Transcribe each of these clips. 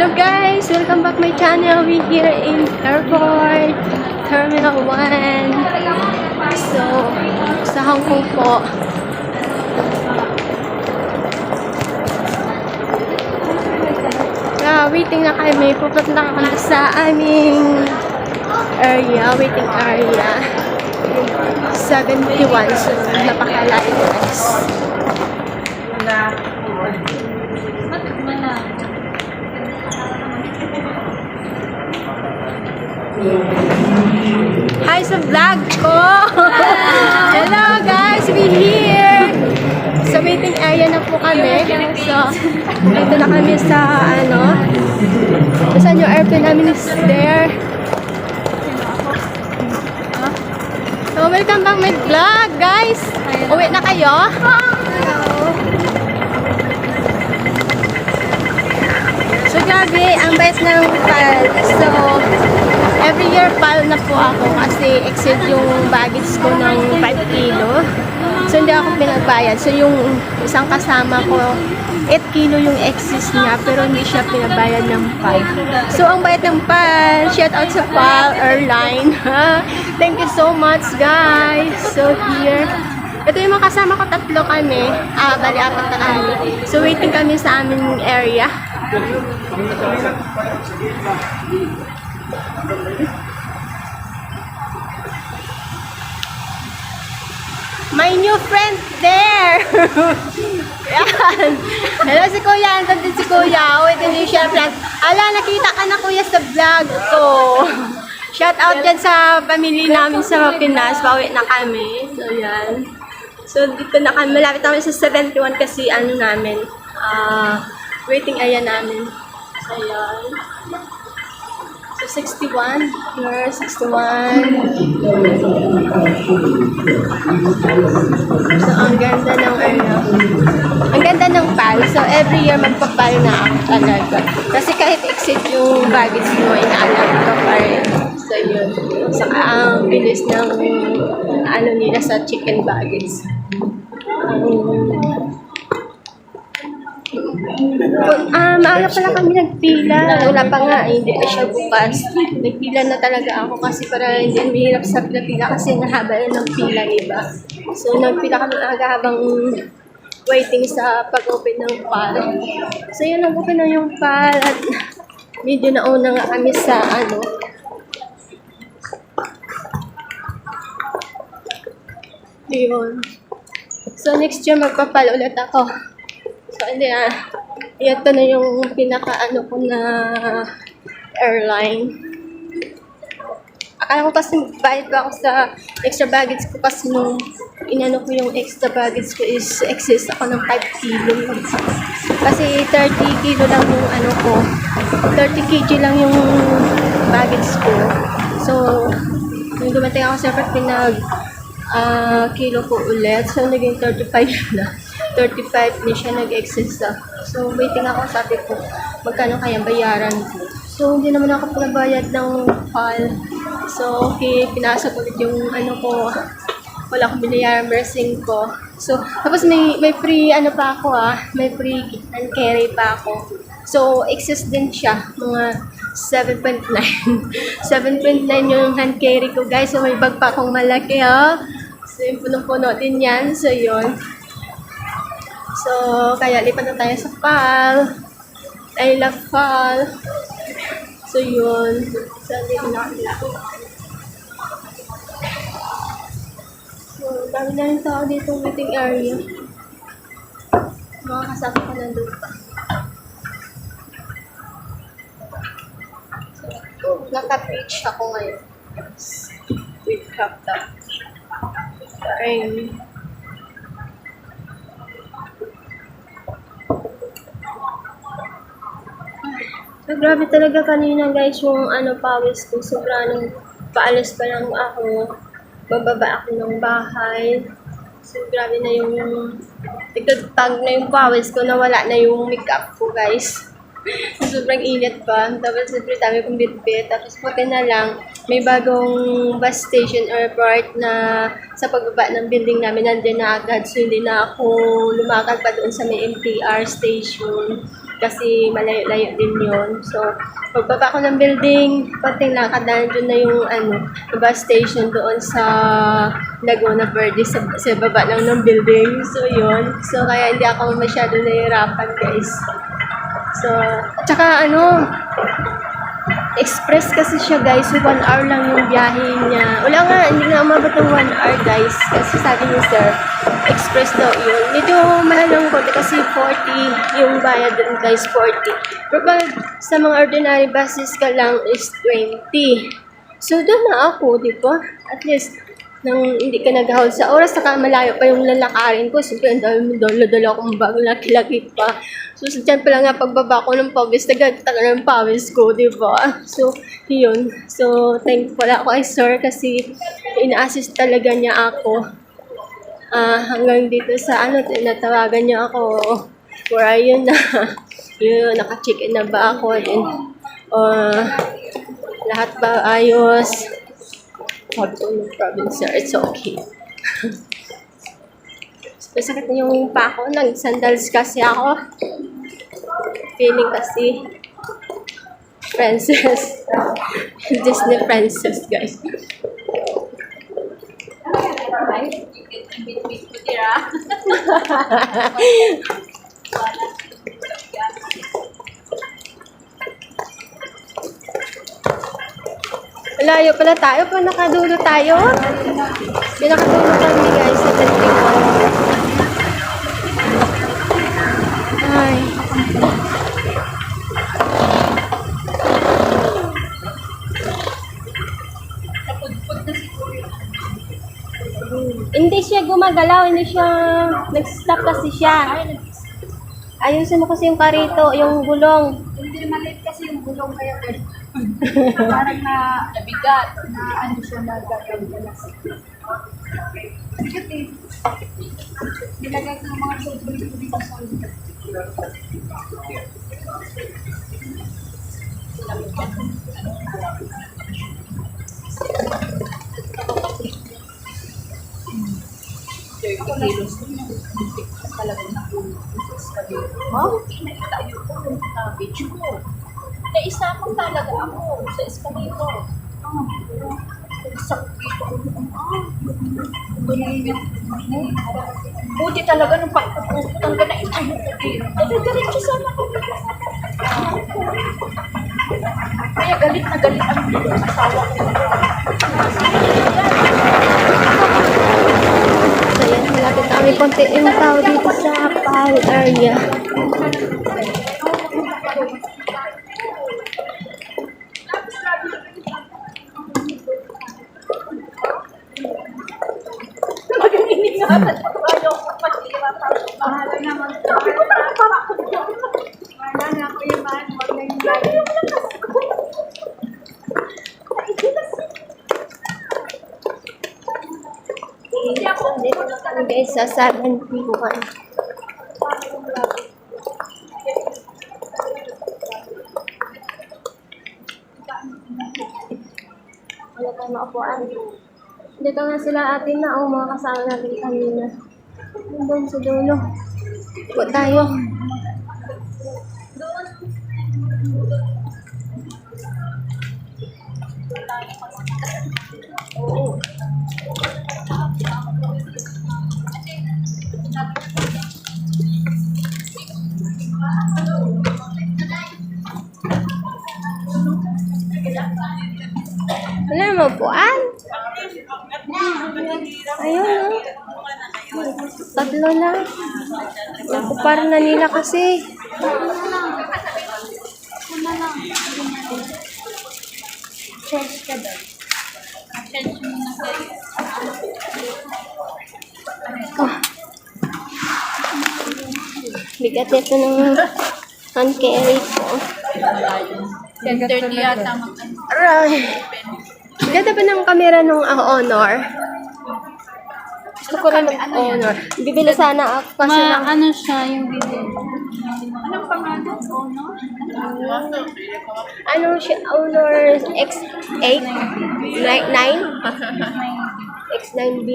Hello guys! Welcome back my channel. We here in Airport Terminal 1. So, sa Hong Kong po. Ah, waiting na kami. Pupunta na kami sa aming area, waiting area. 71. So, napakalayo kami sa ano. Saan yung airplane namin is there. So, welcome back my vlog guys! Uwi na kayo? So, grabe, ang bait ng pal. So, every year pal na po ako kasi exceed yung baggage ko ng 5 kilo. So, hindi ako pinagbayad. So, yung isang kasama ko, 8 kilo yung excess niya, pero hindi siya pinabayad ng PAL. So, ang bayad ng PAL, shout out sa PAL Airline. Thank you so much, guys. So, here, ito yung mga kasama ko, tatlo kami. Ah, bali, apat na kami. So, waiting kami sa aming area. My new friend there! Si Kuya. Andun din si Kuya. Wait, hindi siya friend. Ala, nakita ka na Kuya sa vlog ko. Shout out dyan sa pamilya namin sa Pinas. Bawi na kami. So, yan. So, dito na kami. Malapit kami sa 71 kasi ano namin. ah waiting area namin. So, yan. So, 61. Here, 61. So, ang ganda ng ano. Ang ganda ng pal. So, every year magpapal na ako talaga. Kasi kahit exit yung baggage mo, inaalam ka pa rin. So, yun. Saka ang bilis ng ano nila sa chicken baggage. Ah, maaga pala kami nagpila. Wala pa nga, hindi na siya bukas. Nagpila na talaga ako kasi para hindi mahirap sa pila kasi nahaba na ng pila, iba. So, nagpila kami aga habang waiting sa pag-open ng PAL. So, yun, nag-open na yung PAL at medyo nauna nga kami sa ano, yun. So, next year magpapal ulit ako. So, hindi ah. Ito na yung pinaka-ano ko na airline. Akala ko kasi bayad pa ako sa extra baggage ko kasi nung inano ko yung extra baggage ko is excess ako ng 5 kilo. Kasi 30 kilo lang yung ano ko. 30 kg lang yung baggage ko. So, nung dumating ako sa airport, pinag ah, kilo ko ulit. So, naging 35 na. 35 ni siya nag-excess na. So, waiting ako. Sabi ko, magkano kaya bayaran ko. So, hindi naman ako pinabayad ng PAL. So, okay, pinasok ulit yung ano ko. Wala akong binayaran nursing ko. So, tapos may, may free ano pa ako ah. May free and carry pa ako. So, excess din siya. Mga 7.9. 7.9 yung hand carry ko guys. So, may bag pa akong malaki ah. So, yung punong-puno din yan. So, yun. So, kaya lipat na tayo sa PAL. I love PAL. So, yun. So, dito na kami. So, dami na rin tao dito waiting area. Mga kasama ko nandun pa. So, naka-beach ako ngayon. With top. Rain. So, grabe talaga kanina guys yung ano pawis ko. Sobrang paalis pa lang ako. Bababa ako ng bahay. So, grabe na yung tigtag na yung pawis ko. Nawala na yung makeup ko guys. Sobrang init pa. Tapos siyempre dami kong bitbit. Tapos puti na lang, may bagong bus station airport na sa pagbaba ng building namin nandiyan na agad. So hindi na ako lumakad pa doon sa may MTR station. Kasi malayo-layo din yun. So, pagbaba ko ng building, konting lakad na dun na yung ano, bus station doon sa Laguna Verde sa, sa baba lang ng building. So, yun. So, kaya hindi ako masyado nahihirapan, guys. So, at saka ano, express kasi siya guys, so one hour lang yung biyahe niya. Wala nga, hindi nga umabot ng one hour guys. Kasi sabi ni sir, express daw yun. Medyo mahal ng konti kasi 40 yung bayad dun guys, 40. Pero pag sa mga ordinary buses ka lang is 20. So doon na ako, di ba? At least, nang hindi ka naghahol sa oras, saka malayo pa yung lalakarin ko. Siyempre, ang dami dala-dala akong bag, laki-laki pa. So, dyan pala nga pagbaba ko ng pawis, nagagtaka ng pawis ko, di ba? So, yun. So, thankful ako kay sir kasi ina-assist talaga niya ako. Ah, hanggang dito sa ano, tinatawagan niya ako. Are you na? yun, naka-check in na ba ako? Then, uh, lahat ba ayos? Sabi ko, no problem sir, it's okay. Masakit na yung pa ako. Nag-sandals kasi ako. Feeling kasi princess. Disney princess, guys. Malayo pala tayo. Pa nakadulo tayo. May nakadulo kami, guys, sa ko. Ay. Hindi siya gumagalaw, hindi siya nag-stop kasi siya. Ayusin mo kasi yung karito, yung gulong. Hindi maliit kasi yung gulong kaya parang na nabigat na ano siya nagagawin Bigat eh. Nilagay ko mga sobrang dito sa Oh, nakita yun ko yung uh, video ko. Naisapang talaga ako sa escalator. Ah, sakit ko. Ah, Buti talaga nung pagpuputan ka na itayo ko din. Diretso sana ako. Kaya galit na galit ang asawa ko. So yan, malapit kami konti yung tao dito sa Pal area. Mag-iningatan ako. Ayaw ko mahirapan. Bahala naman. Sabi ko parang para ako dyan. Bahala na ako yung man. Huwag na yung lagi. Dito na kami guys sa Sagan Pihuan. Wala tayong maupuan. Dito nga sila atin na o mga kasama natin kanina. Doon sa dulo. Upo tayo. Tatlo na. Naku, parang nanila kasi. Charge ka daw. Charge mo na kayo. Bigat ito ng hand carry ko. 10.30 yata Aray! Ganda ba ng kamera nung ah, Honor? Ko rin ng Honor. Bibili sana ako kasi lang. ano siya yung video? Anong pangalan? Ono? Ano siya? Honor X8? 9? X9B.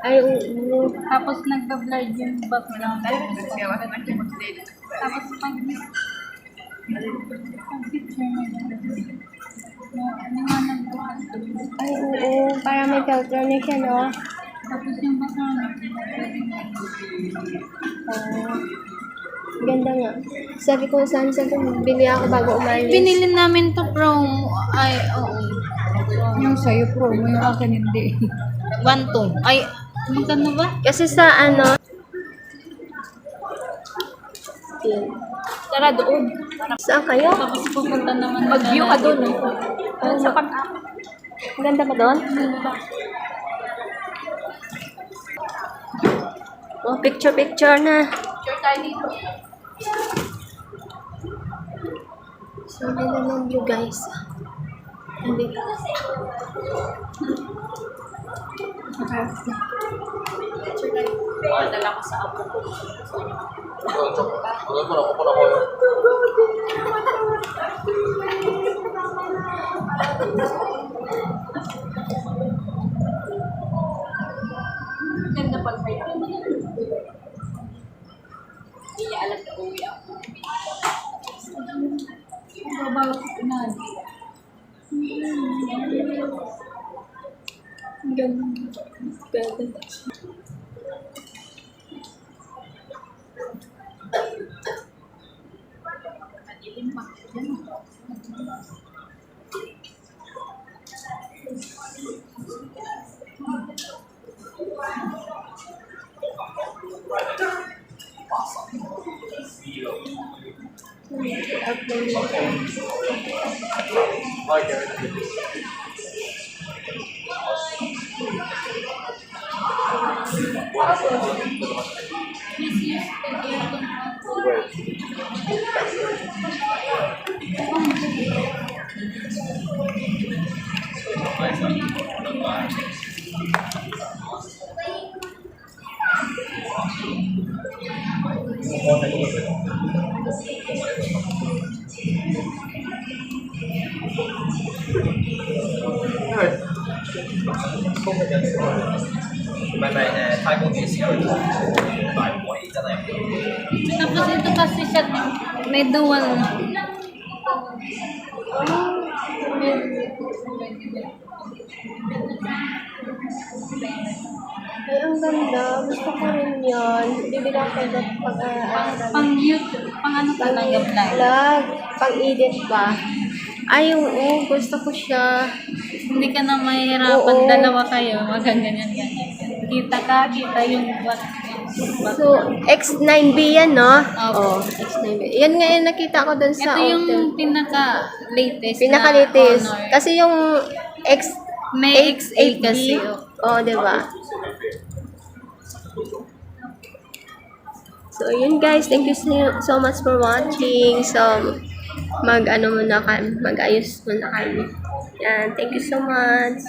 Ay, oo. Tapos nagba-blurred yung background. Tapos pag ano Ay, oo. Para may filter na siya, no? Tapos yung background Oo. Ganda nga. Sabi ko, saan sa bili ako bago umalis. Binili namin to from, ay, oo. Yung sa'yo promo, yung akin hindi. One to. Ay, magkano ba? Kasi sa ano. Tara doon. Saan kayo? Tapos pupunta naman. Mag-view ka doon. eh. Ano? Sa pag Ang ganda ba doon? Oh, picture-picture na. Picture tayo dito. So, ganda ng view, guys. Hindi. Padala ko sa apo ko. Ganda Tapos ito kasi siya, may dual. Ay, ang ganda. Gusto ko rin yan. Bibili ako ito pag aaral. Pang YouTube, pang ano talaga vlog. Vlog. Pang-edit ba? Ay, oo. Gusto ko siya. Hindi ka na mahirapan, Oo. dalawa kayo, maganyan ganyan. Kita ka, kita yung what. So, X9B yan, no? Opo. Oo, X9B. Yan nga yung nakita ko dun sa Ito yung hotel. pinaka-latest Pinaka-latest. na Honor. Kasi yung X... May XA kasi. oh. Oo, oh, di ba? So, yun guys. Thank you so- so much for watching. So, mag ano muna kami, mag-ayos muna kami. Yan, thank you so much.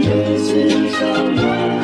This is our